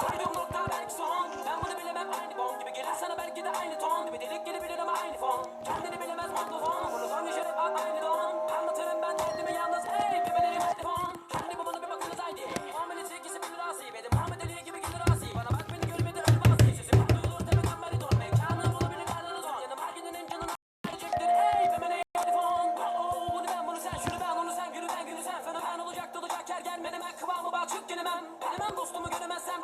Koyduğum nokta belki son. Ben bunu bilemem aynı bomb gibi gelir sana belki de aynı ton Gibi. Delik gelebilir ama aynı fon. Kendini bilemez montofon Bunu son yaşarım bak aynı don. Anlatırım ben derdimi yalnız Hey ey bebelerim telefon Kendi babana bir bakınız haydi. Muhammed'in sevgisi bilir asi Benim Muhammed Ali gibi gelir asi Bana bak beni görmedi ölüm asi Sesim duyulur demeden beri don Mekanı bulabilir karnını son Yanım her günün canını çektir ey bebelerim telefon oh, oh bunu ben bunu sen şunu ben onu sen günü ben günü sen. Fenomen olacak dolacak yer gelmedim ben kıvamı bağ çık gelemem. Benim dostumu göremezsen